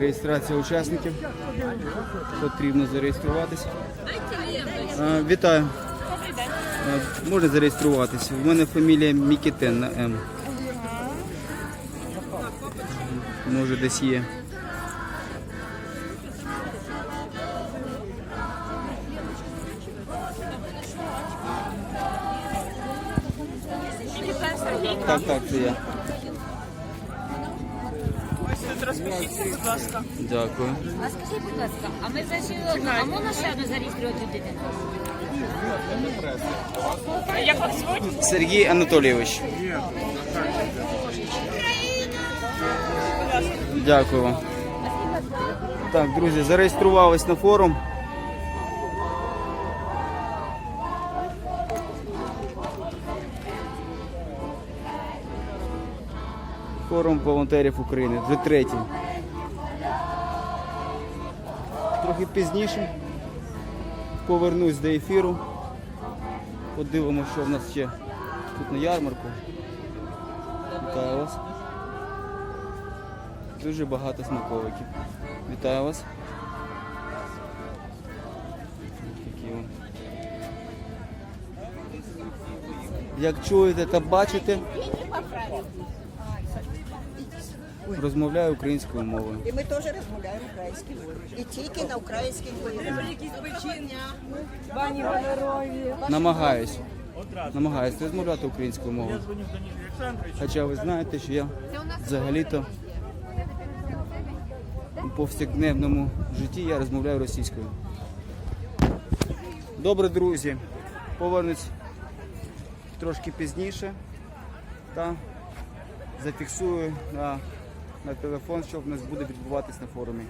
Реєстрація учасників. Потрібно зареєструватися. Вітаю. А, можна зареєструватися. У мене фамілія Мікітен на М. Може десь є. Так, так, це я. Розпишіться, будь ласка. Дякую. А скажіть, будь ласка, а ми зайшли одну, а можна ще одну зареєструвати дитину? Як вас звуть? Сергій Анатолійович. Дякую вам. Так, друзі, зареєструвались на форум. Форум волонтерів України. Вже третій. Трохи пізніше повернусь до ефіру. Подивимося, що в нас ще тут на ярмарку. Вітаю вас. Дуже багато смаковиків. Вітаю вас. Як чуєте та бачите, розмовляю українською мовою. І ми теж розмовляємо українською мовою. І тільки на українській мові. Намагаюсь. Намагаюсь розмовляти українською мовою. Хоча ви знаєте, що я взагалі-то у повсякденному житті я розмовляю російською. Добре, друзі. Повернусь трошки пізніше та зафіксую на, на телефон, що в нас буде відбуватись на форумі.